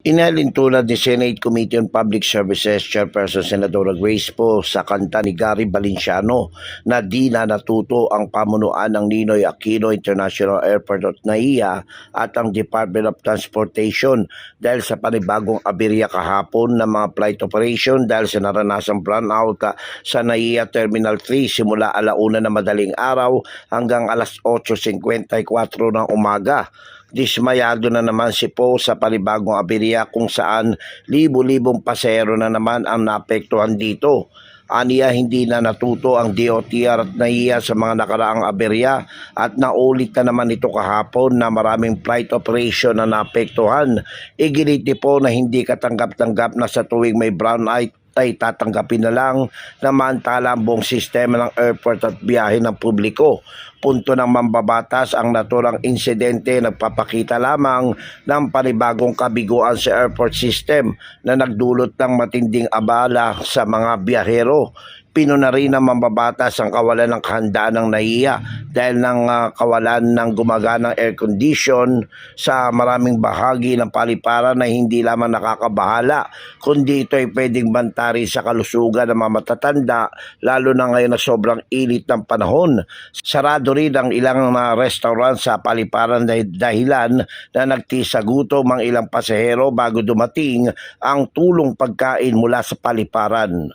Inalintulad ni Senate Committee on Public Services Chairperson Senadora Grace po sa kanta ni Gary Valenciano na di na natuto ang pamunuan ng Ninoy Aquino International Airport at NAIA at ang Department of Transportation dahil sa panibagong aberya kahapon ng mga flight operation dahil sa naranasang brownout sa NAIA Terminal 3 simula alauna na madaling araw hanggang alas 8.54 ng umaga. Dismayado na naman si Po sa panibagong aberya kung saan libo-libong pasero na naman ang naapektuhan dito. Aniya hindi na natuto ang DOTR at NAIA sa mga nakaraang aberya at naulit na naman ito kahapon na maraming flight operation na naapektuhan. Igiliti po na hindi katanggap-tanggap na sa tuwing may brown eye ay tatanggapin na lang na maantala ang buong sistema ng airport at biyahe ng publiko. Punto ng mambabatas ang naturang insidente nagpapakita lamang ng panibagong kabiguan sa airport system na nagdulot ng matinding abala sa mga biyahero. Pinuna rin ng mambabatas ang kawalan ng kahandaan ng NAIA dahil ng ah, kawalan ng gumaganang air condition sa maraming bahagi ng paliparan na hindi lamang nakakabahala kundi ito ay pwedeng bantari sa kalusugan ng mga matatanda lalo na ngayon na sobrang init ng panahon. Sarado rin ang ilang mga restaurant sa paliparan dahil dahilan na nagtisa gutom ang ilang pasahero bago dumating ang tulong pagkain mula sa paliparan.